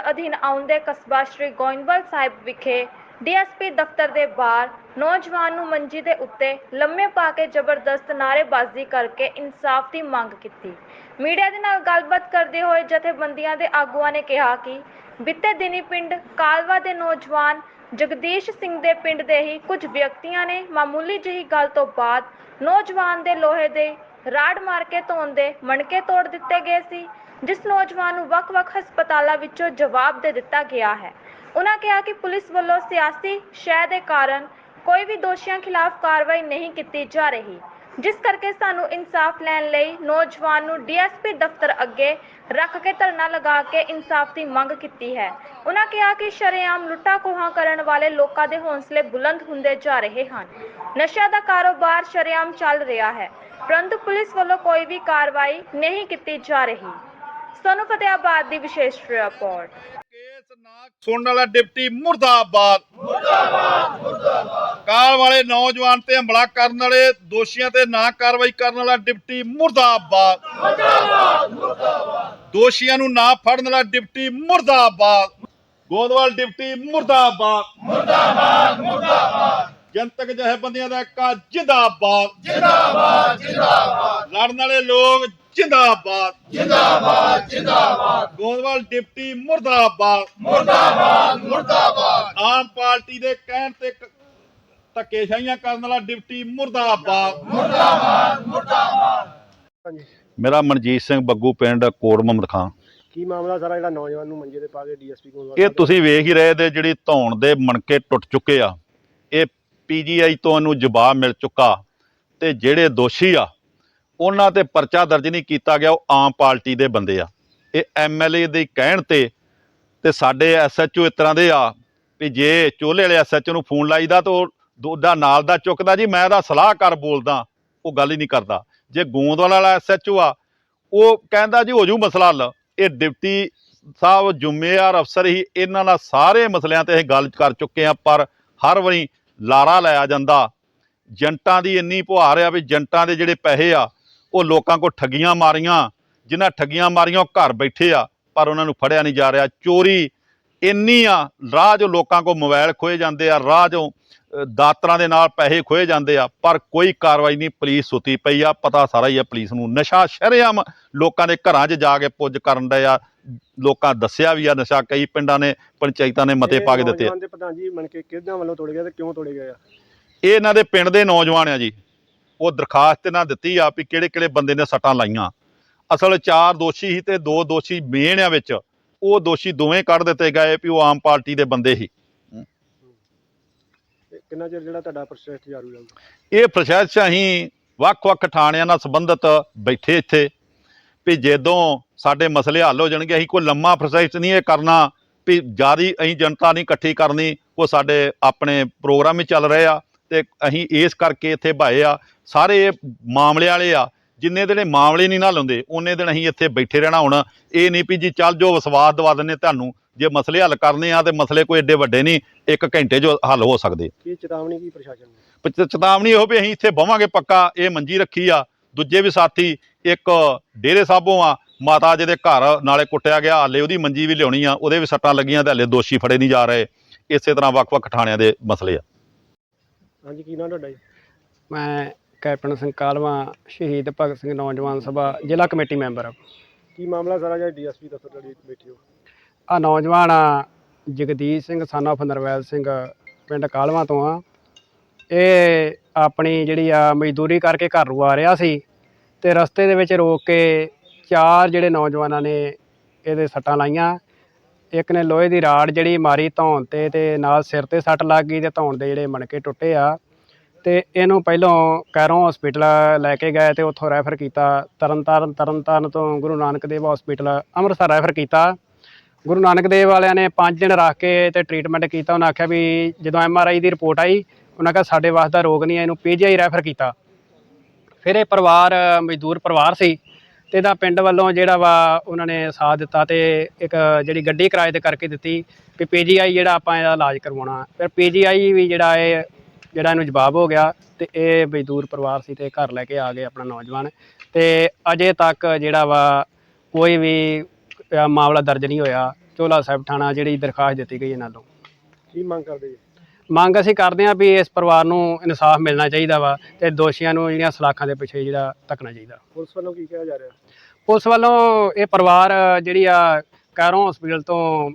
ਅਧੀਨ ਆਉਂਦੇ ਕਸਬਾ ਸ਼੍ਰੀ ਗੋਇੰਦਵਾਲ ਸਾਹਿਬ ਵਿਖੇ ਡੀਐਸਪੀ ਦਫ਼ਤਰ ਦੇ ਬਾਹਰ ਨੌਜਵਾਨ ਨੂੰ ਮੰਜੀ ਦੇ ਉੱਤੇ ਲੰਮੇ ਪਾ ਕੇ ਜ਼ਬਰਦਸਤ ਨਾਅਰੇਬਾਜ਼ੀ ਕਰਕੇ ਇਨਸਾਫ ਦੀ ਮੰਗ ਕੀਤੀ। ਮੀਡੀਆ ਦੇ ਨਾਲ ਗੱਲਬਾਤ ਕਰਦੇ ਹੋਏ ਜਥੇਬੰਦੀਆਂ ਦੇ ਆਗੂਆਂ ਨੇ ਕਿਹਾ ਕਿ ਬੀਤੇ ਦਿਨੀ ਪਿੰਡ ਕਾਲਵਾ ਦੇ ਨੌਜਵਾਨ ਜਗਦੀਸ਼ ਸਿੰਘ ਦੇ ਪਿੰਡ ਦੇ ਹੀ ਕੁਝ ਵਿਅਕਤੀਆਂ ਨੇ ਮਾਮੂਲੀ ਜਿਹੀ ਗੱਲ ਤੋਂ ਬਾਅਦ ਨੌਜਵਾਨ ਦੇ ਲੋਹੇ ਦੇ ਰਾੜ ਮਾਰ ਕੇ ਧੋਣ ਦੇ ਮਣਕੇ ਤੋੜ ਦਿੱਤੇ ਗਏ ਸੀ। ਜਿਸ ਨੌਜਵਾਨ ਨੂੰ ਵੱਖ-ਵੱਖ ਹਸਪਤਾਲਾਂ ਵਿੱਚੋਂ ਜਵਾਬ ਦੇ ਦਿੱਤਾ ਗਿਆ ਹੈ। ਉਹਨਾਂ ਕਿਹਾ ਕਿ ਪੁਲਿਸ ਵੱਲੋਂ ਸਿਆਸੀ ਸ਼ਹਿ ਦੇ ਕਾਰਨ ਕੋਈ ਵੀ ਦੋਸ਼ੀਆਂ ਖਿਲਾਫ ਕਾਰਵਾਈ ਨਹੀਂ ਕੀਤੀ ਜਾ ਰਹੀ, ਜਿਸ ਕਰਕੇ ਸਾਨੂੰ ਇਨਸਾਫ ਲੈਣ ਲਈ ਨੌਜਵਾਨ ਨੂੰ ਡੀਐਸਪੀ ਦਫ਼ਤਰ ਅੱਗੇ ਰੱਖ ਕੇ ਧਰਨਾ ਲਗਾ ਕੇ ਇਨਸਾਫ ਦੀ ਮੰਗ ਕੀਤੀ ਹੈ। ਉਹਨਾਂ ਕਿਹਾ ਕਿ ਸ਼ਰੇਆਮ ਲੁੱਟਾ ਖੋਹਾਂ ਕਰਨ ਵਾਲੇ ਲੋਕਾਂ ਦੇ ਹੌਸਲੇ ਬੁਲੰਦ ਹੁੰਦੇ ਜਾ ਰਹੇ ਹਨ। ਨਸ਼ਾ ਦਾ ਕਾਰੋਬਾਰ ਸ਼ਰੇਆਮ ਚੱਲ ਰਿਹਾ ਹੈ, ਪਰੰਤੂ ਪੁਲਿਸ ਵੱਲੋਂ ਕੋਈ ਵੀ ਕਾਰਵਾਈ ਨਹੀਂ ਕੀਤੀ ਜਾ ਰਹੀ। ਸੋਨੂੰ ਫਤਿਆਬਾਦ ਦੀ ਵਿਸ਼ੇਸ਼ ਰਿਪੋਰਟ। ਕੇਸ ਨਾ ਸੁਣਨ ਵਾਲਾ ਡਿਪਟੀ ਮੁਰਦਾਬਾਦ। ਮੁਰਦਾਬਾਦ ਮੁਰਦਾਬਾਦ। ਕਾਲ ਵਾਲੇ ਨੌਜਵਾਨ ਤੇ ਹਮਲਾ ਕਰਨ ਵਾਲੇ, ਦੋਸ਼ੀਆਂ ਤੇ ਨਾ ਕਾਰਵਾਈ ਕਰਨ ਵਾਲਾ ਡਿਪਟੀ ਮੁਰਦਾਬਾਦ। ਮੁਰਦਾਬਾਦ ਮੁਰਦਾਬਾਦ। ਦੋਸ਼ੀਆਂ ਨੂੰ ਨਾ ਫੜਨ ਵਾਲਾ ਡਿਪਟੀ ਮੁਰਦਾਬਾਦ। ਗੋਦਵਾਲ ਡਿਪਟੀ ਮੁਰਦਾਬਾਦ। ਮੁਰਦਾਬਾਦ ਮੁਰਦਾਬਾਦ। ਜਨਤਕ ਜਥੇਬੰਦੀਆਂ ਦਾ ਇੱਕ ਜਿੰਦਾਬਾਦ। ਜਿੰਦਾਬਾਦ ਜਿੰਦਾਬਾਦ। ਲੜਨ ਵਾਲੇ ਲੋਕ ਜਿੰਦਾਬਾਦ। ਗੋਦਵਾਲ ਡਿਪਟੀ ਮੁਰਦਾਬਾਦ। ਮੁਰਦਾਬਾਦ ਮੁਰਦਾਬਾਦ। ਆਮ ਪਾਰਟੀ ਦੇ ਕਹਿਣ ਤੇ ਕ- ਧੱਕੇਸ਼ਾਹੀਆਂ ਕਰਨ ਵਾਲਾ ਡਿਪਟੀ ਮੁਰਦਾਬਾਦ। ਹਾਂਜੀ। ਮੇਰਾ ਮਨਜੀਤ ਸਿੰਘ ਬੱਗੂ ਪਿੰਡ ਕੋਟ ਮੁਹੰਮਦ ਖਾਂ। ਕੀ ਮਾਮਲਾ ਸਾਰਾ ਜਿਹੜਾ ਨੌਜਵਾਨ ਨੂੰ ਮੰਜੇ ਤੇ ਪਾ ਕੇ ਡੀਐਸਪੀ ਕੋਲ ਇਹ ਤੁਸੀਂ ਵੇਖ ਹੀ ਰਹੇ ਦੇ ਜਿਹੜੀ ਧੌਣ ਦੇ ਮਣਕੇ ਟੁੱਟ ਚੁੱਕੇ ਆ। ਇਹ ਪੀਜੀਆਈ ਤੋਂ ਇਹਨੂੰ ਜਵਾਬ ਮਿਲ ਚੁੱਕਾ ਤੇ ਜਿਹੜੇ ਦੋਸ਼ੀ ਆ ਉਹਨਾਂ ਤੇ ਪਰਚਾ ਦਰਜ ਨਹੀਂ ਕੀਤਾ ਗਿਆ, ਉਹ ਆਮ ਪਾਰਟੀ ਦੇ ਬੰਦੇ ਆ। ਇਹ ਐਮਐਲਏ ਦੇ ਕਹਿਣ ਤੇ ਤੇ ਸਾਡੇ ਐਸਐਚਓ ਇਸ ਤਰ੍ਹਾਂ ਦੇ ਆ ਵੀ ਜੇ ਚੋਲੇ ਵਾਲੇ ਐਸਐਚਓ ਨੂੰ ਫੋਨ ਲਾਈਦਾ ਤਾਂ ਉਹ ਉਹਦਾ ਨਾਲ ਦਾ ਚੁੱਕਦਾ ਜੀ, ਮੈਂ ਇਹਦਾ ਸਲਾਹਕਾਰ ਬੋਲਦਾ, ਉਹ ਗੱਲ ਹੀ ਨਹੀਂ ਕਰਦਾ। ਜੇ ਗੋਂਦਵਾਲ ਵਾਲਾ ਐਸਐਚਓ ਆ, ਉਹ ਕਹਿੰਦਾ ਜੀ ਹੋ ਜੂ ਮਸਲਾ ਹੱਲ। ਇਹ ਡਿਪਟੀ ਸਾਹਿਬ ਜ਼ਿੰਮੇਵਾਰ ਅਫਸਰ ਹੀ ਇਹਨਾਂ ਨਾਲ ਸਾਰੇ ਮਸਲਿਆਂ ਤੇ ਅਸੀਂ ਗੱਲ ਕਰ ਚੁੱਕੇ ਆ, ਪਰ ਹਰ ਵਾਰੀ ਲਾਰਾ ਲਾਇਆ ਜਾਂਦਾ। ਜੰਟਾਂ ਦੀ ਇੰਨੀ ਪੁਹਾਰ ਆ ਵੀ ਜੰਟਾਂ ਦੇ ਜਿਹੜੇ ਪੈਸੇ ਆ ਉਹ ਲੋਕਾਂ ਕੋ ਠੱਗੀਆਂ ਮਾਰੀਆਂ ਜਿਨ੍ਹਾਂ ਠੱਗੀਆਂ ਮਾਰੀਆਂ ਉਹ ਘਰ ਬੈਠੇ ਆ ਪਰ ਉਹਨਾਂ ਨੂੰ ਫੜਿਆ ਨਹੀਂ ਜਾ ਰਿਹਾ। ਚੋਰੀ ਇੰਨੀ ਆ ਰਾਹ 'ਚੋਂ ਲੋਕਾਂ ਕੋ ਮੋਬਾਈਲ ਖੋਏ ਜਾਂਦੇ ਆ ਰਾਹ ਅ, ਦਾਤਰਾਂ ਦੇ ਨਾਲ ਪੈਸੇ ਖੋਏ ਜਾਂਦੇ ਆ ਪਰ ਕੋਈ ਕਾਰਵਾਈ ਨਹੀਂ ਪੁਲਿਸ ਸੁੱਤੀ ਪਈ ਆ ਪਤਾ ਸਾਰਾ ਹੀ ਆ ਪੁਲਿਸ ਨੂੰ। ਨਸ਼ਾ ਸ਼ਰੇਆਮ ਲੋਕਾਂ ਦੇ ਘਰਾਂ 'ਚ ਜਾ ਕੇ ਪੁੱਜ ਕਰਨ ਦਾ ਆ। ਲੋਕਾਂ ਦੱਸਿਆ ਵੀ ਆ ਨਸ਼ਾ ਕਈ ਪਿੰਡਾਂ ਨੇ ਪੰਚਾਇਤਾਂ ਨੇ ਮਤੇ ਪਾ ਕੇ ਦਿੱਤੇ ਆ। ਨੌਜਵਾਨ ਦੇ ਪ੍ਰਧਾਨ ਜੀ ਮਨ ਕੇ ਕਿਹਨਾਂ ਵੱਲੋਂ ਤੋੜੇ ਗਏ ਤੇ ਕਿਉਂ ਤੋੜੇ ਗਏ ਆ? ਇਹ ਇਹਨਾਂ ਦੇ ਪਿੰਡ ਦੇ ਨੌਜਵਾਨ ਆ ਜੀ। ਉਹ ਦਰਖਾਸਤ ਇਹਨਾਂ ਦਿੱਤੀ ਆ ਵੀ ਕਿਹੜੇ ਕਿਹੜੇ ਬੰਦੇ ਨੇ ਸੱਟਾਂ ਲਾਈਆਂ। ਅਸਲ ਚਾਰ ਦੋਸ਼ੀ ਸੀ ਤੇ ਦੋ ਦੋਸ਼ੀ ਮੇਨ ਆ ਵਿੱਚ। ਉਹ ਦੋਸ਼ੀ ਦੋਵੇਂ ਕੱਢ ਦਿੱਤੇ ਗਏ ਵੀ ਉਹ ਆਮ ਪਾਰਟੀ ਦੇ ਬੰਦੇ ਸੀ। ਕਿੰਨਾ ਚਿਰ ਜਿਹੜਾ ਤੁਹਾਡਾ ਪ੍ਰੋਸੈਸ ਜਾਰੂ ਰਹੂਗਾ? ਇਹ ਪ੍ਰੋਸੈਸ 'ਚ ਅਸੀਂ ਵੱਖ-ਵੱਖ ਥਾਣਿਆਂ ਨਾਲ ਸੰਬੰਧਿਤ ਬੈਠੇ ਇੱਥੇ ਵੀ ਜਦੋਂ ਸਾਡੇ ਮਸਲੇ ਹੱਲ ਹੋ ਜਾਣਗੇ ਅਸੀਂ ਕੋਈ ਲੰਮਾ ਪ੍ਰੋਸੈਸ ਨਹੀਂ ਇਹ ਕਰਨਾ ਵੀ ਜਿਆਦੀ ਅਸੀਂ ਜਨਤਾ ਨਹੀਂ ਇਕੱਠੀ ਕਰਨੀ ਉਹ ਸਾਡੇ ਆਪਣੇ ਪ੍ਰੋਗਰਾਮ ਹੀ ਚੱਲ ਰਹੇ ਆ। ਤੇ ਅਸੀਂ ਇਸ ਕਰਕੇ ਇੱਥੇ ਭਾਏ ਆ। ਸਾਰੇ ਮਾਮਲੇ ਵਾਲੇ ਆ ਜਿੰਨੇ ਦਿਨ ਇਹ ਮਾਮਲੇ ਨਹੀਂ ਨਾ ਲਾਉਂਦੇ ਉਹਨੇ ਦਿਨ ਅਸੀਂ ਇੱਥੇ ਬੈਠੇ ਰਹਿਣਾ ਹੁਣ। ਇਹ ਨਹੀਂ ਵੀ ਜੀ ਚੱਲ ਜੋ ਵਿਸ਼ਵਾਸ ਦਵਾ ਦਿੰਨੇ ਤੁਹਾਨੂੰ ਜੇ ਮਸਲੇ ਹੱਲ ਕਰਨੇ ਆ ਤੇ ਮਸਲੇ ਕੋਈ ਏਡੇ ਵੱਡੇ ਨਹੀਂ ਇੱਕ ਘੰਟੇ 'ਚ ਹੱਲ ਹੋ ਸਕਦੇ। ਕੀ ਚੇਤਾਵਨੀ ਕੀ ਪ੍ਰਸ਼ਾਸਨ ਨੂੰ? ਚੇਤਾਵਨੀ ਇਹੋ ਵੀ ਅਸੀਂ ਇੱਥੇ ਬਵਾਂਗੇ ਪੱਕਾ ਇਹ ਮੰਜੀ ਰੱਖੀ ਆ। ਦੂਜੇ ਵੀ ਸਾਥੀ ਇੱਕ ਡੇਰੇ ਸਾਹਿਬੋਂ ਆ ਮਾਤਾ ਜੀ ਦੇ ਘਰ ਨਾਲੇ ਕੁੱਟਿਆ ਗਿਆ ਹਾਲੇ ਉਹਦੀ ਮੰਜੀ ਵੀ ਲਿਆਉਣੀ ਆ ਉਹਦੇ ਵੀ ਸੱਟਾਂ ਲੱਗੀਆਂ ਤੇ ਹਾਲੇ ਦੋਸ਼ੀ ਫੜੇ ਨਹੀਂ ਜਾ ਰਹੇ। ਇਸੇ ਤਰ੍ਹਾਂ ਵੱਖ-ਵੱਖ ਥਾਣਿਆਂ ਦੇ ਮਸਲੇ ਆ। ਹਾਂਜੀ ਕੀ ਨਾਂ ਤੁਹਾਡਾ ਜੀ? ਮੈਂ ਕੈਪਟਨ ਸਿੰਘ ਕਾਲਵਾ ਸ਼ਹੀਦ ਭਗਤ ਸਿੰਘ ਨੌਜਵਾਨ ਸਭਾ ਜ਼ਿਲ੍ਹਾ ਕਮੇਟੀ ਮੈਂਬਰ ਕੀ ਮਾਮਲਾ ਸਾਰਾ ਜਿਹੜਾ ਡੀਐਸਪੀ ਦਫ਼ਤਰ ਜਿਹੜੀ ਬੈਠੇ ਹੋ ਆ ਨੌਜਵਾਨ ਆ ਜਗਦੀਸ਼ ਸਿੰਘ son of ਨਰਵੈਲ ਸਿੰਘ ਪਿੰਡ ਕਾਲਵਾ ਤੋਂ ਆ। ਇਹ ਆਪਣੀ ਜਿਹੜੀ ਆ ਮਜ਼ਦੂਰੀ ਕਰਕੇ ਘਰ ਨੂੰ ਆ ਰਿਹਾ ਸੀ ਤੇ ਰਸਤੇ ਦੇ ਵਿੱਚ ਰੋਕ ਕੇ ਚਾਰ ਜਿਹੜੇ ਨੌਜਵਾਨਾਂ ਨੇ ਇਹਦੇ ਸੱਟਾਂ ਲਾਈਆਂ। ਇੱਕ ਨੇ ਲੋਹੇ ਦੀ ਰਾੜ ਜਿਹੜੀ ਮਾਰੀ ਧੌਣ ਤੇ ਤੇ ਨਾਲ ਸਿਰ ਤੇ ਸੱਟ ਲੱਗ ਗਈ ਤੇ ਧੌਣ ਦੇ ਜਿਹੜੇ ਮਣਕੇ ਟੁੱਟੇ ਆ। ਤੇ ਇਹਨੂੰ ਪਹਿਲੋਂ ਕੈਰੋਂ ਹਸਪੀਟਲ ਲੈ ਕੇ ਗਏ ਤੇ ਉੱਥੋਂ ਰੈਫਰ ਕੀਤਾ। ਤਰਨਤਾਰਨ ਤਰਨਤਾਰਨ ਤੋਂ ਗੁਰੂ ਨਾਨਕ ਦੇਵ ਹਸਪੀਟਲ ਅੰਮ੍ਰਿਤਸਰ ਰੈਫਰ ਕੀਤਾ। ਗੁਰੂ ਨਾਨਕ ਦੇਵ ਵਾਲਿਆਂ ਨੇ 5 ਦਿਨ ਰੱਖ ਕੇ ਤੇ ਟ੍ਰੀਟਮੈਂਟ ਕੀਤਾ। ਉਹਨਾਂ ਆਖਿਆ ਵੀ ਜਦੋਂ ਐਮ ਆਰ ਆਈ ਦੀ ਰਿਪੋਰਟ ਆਈ, ਉਹਨਾਂ ਕਿਹਾ ਸਾਡੇ ਵਾਸਤੇ ਦਾ ਰੋਗ ਨਹੀਂ ਹੈ ਇਹਨੂੰ ਪੀਜੀਆਈ ਰੈਫਰ ਕੀਤਾ। ਫਿਰ ਇਹ ਪਰਿਵਾਰ, ਮਜ਼ਦੂਰ ਪਰਿਵਾਰ ਸੀ। ਤੇ ਇਹਦਾ ਪਿੰਡ ਵੱਲੋਂ ਜਿਹੜਾ ਵਾ ਉਹਨਾਂ ਨੇ ਸਾਥ ਦਿੱਤਾ ਤੇ ਇੱਕ ਜਿਹੜੀ ਗੱਡੀ ਕਿਰਾਏ ਤੇ ਕਰਕੇ ਦਿੱਤੀ ਵੀ ਪੀਜੀਆਈ ਜਿਹੜਾ ਆਪਾਂ ਇਹਦਾ ਇਲਾਜ ਕਰਵਾਉਣਾ। ਫਿਰ ਪੀਜੀਆਈ ਵੀ ਜਿਹੜਾ ਇਹ ਜਿਹੜਾ ਇਹਨੂੰ ਜਵਾਬ ਹੋ ਗਿਆ ਤੇ ਇਹ ਮਜ਼ਦੂਰ ਪਰਿਵਾਰ ਸੀ ਤੇ ਘਰ ਲੈ ਕੇ ਆ ਗਏ ਆਪਣਾ ਨੌਜਵਾਨ। ਤੇ ਅਜੇ ਤੱਕ ਜਿਹੜਾ ਵਾ ਕੋਈ ਵੀ ਮਾਮਲਾ ਦਰਜ ਨਹੀਂ ਹੋਇਆ। ਚੋਲਾ ਸਾਹਿਬ ਥਾਣਾ ਜਿਹੜੀ ਦਰਖਾਸਤ ਦਿੱਤੀ ਗਈ ਇਹਨਾਂ ਨੂੰ ਕੀ ਮੰਗ ਕਰਦੇ ਜੀ? ਮੰਗ ਅਸੀਂ ਕਰਦੇ ਹਾਂ ਵੀ ਇਸ ਪਰਿਵਾਰ ਨੂੰ ਇਨਸਾਫ ਮਿਲਣਾ ਚਾਹੀਦਾ ਵਾ ਤੇ ਦੋਸ਼ੀਆਂ ਨੂੰ ਜਿਹੜੀਆਂ ਸਲਾਖਾਂ ਦੇ ਪਿੱਛੇ ਜਿਹੜਾ ਧੱਕਣਾ ਚਾਹੀਦਾ। ਪੁਲਿਸ ਵੱਲੋਂ ਕੀ ਕਿਹਾ ਜਾ ਰਿਹਾ? ਪੁਲਿਸ ਵੱਲੋਂ ਇਹ ਪਰਿਵਾਰ ਜਿਹੜੀ ਆ ਕੈਰੋਂ ਹਸਪੀਟਲ ਤੋਂ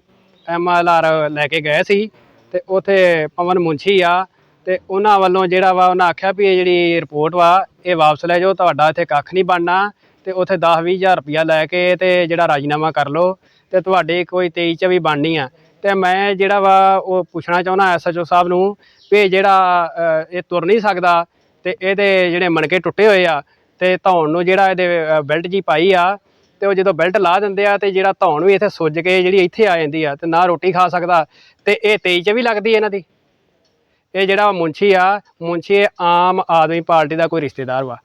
ਐਮਐਲਆਰ ਲੈ ਕੇ ਗਏ ਸੀ ਤੇ ਉਥੇ ਪਵਨ ਮੁੰਸ਼ੀ ਆ ਤੇ ਉਹਨਾਂ ਵੱਲੋਂ ਜਿਹੜਾ ਵਾ ਉਹਨਾਂ ਆਖਿਆ ਵੀ ਇਹ ਜਿਹੜੀ ਰਿਪੋਰਟ ਵਾ ਇਹ ਵਾਪਸ ਲੈ ਜਾਓ ਤੁਹਾਡਾ ਇੱਥੇ ਕੱਖ ਨਹੀਂ ਬਣਨਾ ਤੇ ਉਥੇ 10 ਹਜ਼ਾਰ ਰੁਪਇਆ ਲੈ ਕੇ ਤੇ ਜਿਹੜਾ ਰਾਜੀਨਾਮਾ ਕਰ ਲਓ ਤੇ ਤੁਹਾਡੇ ਕੋਈ 23 ਚ ਵੀ ਬਣਨੀ ਆ। ਤੇ ਮੈਂ ਜਿਹੜਾ ਵਾ ਉਹ ਪੁੱਛਣਾ ਚਾਹੁੰਦਾ ਐਸਐਚਓ ਸਾਹਿਬ ਨੂੰ ਵੀ ਇਹ ਜਿਹੜਾ ਇਹ ਤੁਰ ਨਹੀਂ ਸਕਦਾ ਤੇ ਇਹਦੇ ਜਿਹੜੇ ਮਣਕੇ ਟੁੱਟੇ ਹੋਏ ਆ ਤੇ ਧੌਣ ਨੂੰ ਜਿਹੜਾ ਇਹਦੇ ਬੈਲਟ ਜੀ ਪਾਈ ਆ ਤੇ ਉਹ ਜਦੋਂ ਬੈਲਟ ਲਾ ਦਿੰਦੇ ਆ ਤੇ ਜਿਹੜਾ ਧੌਣ ਵੀ ਇੱਥੇ ਸੁੱਜ ਕੇ ਜਿਹੜੀ ਇੱਥੇ ਆ ਜਾਂਦੀ ਆ ਤੇ ਨਾ ਰੋਟੀ ਖਾ ਸਕਦਾ ਤੇ ਇਹ 23 ਚ ਵੀ ਲੱਗਦੀ ਇਹਨਾਂ ਦੀ? ਇਹ ਜਿਹੜਾ ਮੁੰਸ਼ੀ ਆ, ਮੁੰਸ਼ੀ ਇਹ ਆਮ ਆਦਮੀ ਪਾਰਟੀ ਦਾ ਕੋਈ ਰਿਸ਼ਤੇਦਾਰ ਵਾ।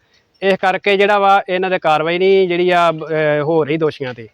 ਇਸ ਕਰਕੇ ਜਿਹੜਾ ਵਾ ਇਹਨਾਂ ਦੇ ਕਾਰਵਾਈ ਨਹੀਂ ਜਿਹੜੀ ਆ ਹੋ ਰਹੀ ਦੋਸ਼ੀਆਂ ਤੇ।